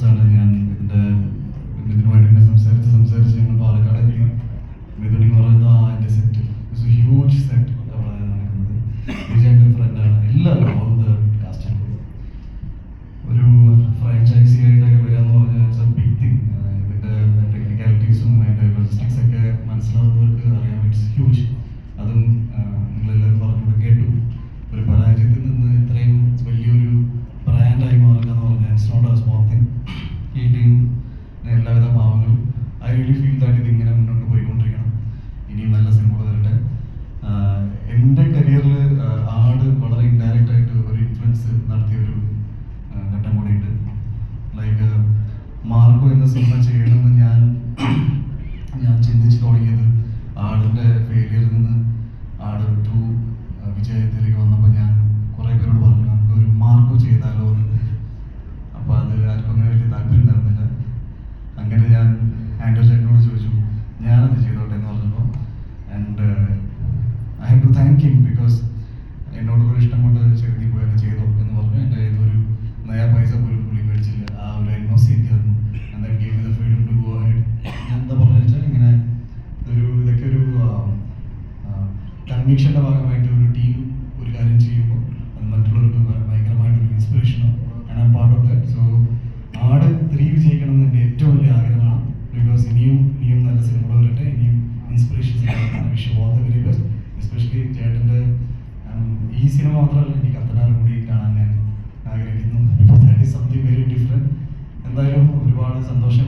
tasarlanıyor. Marco എന്ന cinema ചെയ്യണമെന്ന് ഞാൻ ഞാൻ ചിന്തിച്ചു തുടങ്ങിയത്. ആടിന്റെ ഫെയിലിയറിൽ നിന്ന് ആട് ടു വിജയത്തിലേക്ക് വന്നപ്പോൾ ഞാൻ കുറേ പേരോട് പറഞ്ഞു നമുക്ക് ഒരു മാർക്കോ ചെയ്താലോ എന്ന്. അപ്പോൾ അത് ആർക്കും അങ്ങനെ വലിയ താല്പര്യം ഉണ്ടായിരുന്നില്ല. അങ്ങനെ ഞാൻ ആൻഡോ ചേട്ടനോട് ചോദിച്ചു ഞാനത് ചെയ്തോട്ടെ എന്ന് പറഞ്ഞപ്പോൾ ആൻഡ് കൺവിക്ഷന്റെ ഭാഗമായിട്ട് ഒരു ടീം ഒരു കാര്യം ചെയ്യുമ്പോൾ അത് മറ്റുള്ളവർക്ക് ഭയങ്കരമായിട്ട് ഭയങ്കരമായിട്ടൊരു ഇൻസ്പിറേഷനോ ആണ് part of that so Aadu three വിജയിക്കണം എന്ന് ഏറ്റവും വലിയ ആഗ്രഹമാണ്. ബിക്കോസ് ഇനിയും ഇനിയും നല്ല സിനിമകൾ വരട്ടെ ഇനിയും inspirations wish all the very best especially ചേട്ടന്റെ ഈ സിനിമ മാത്രമല്ല എനിക്ക് കത്തനാറും കൂടി കാണാൻ ഞാൻ ആഗ്രഹിക്കുന്നു. That is something very different എന്തായാലും ഒരുപാട് സന്തോഷം.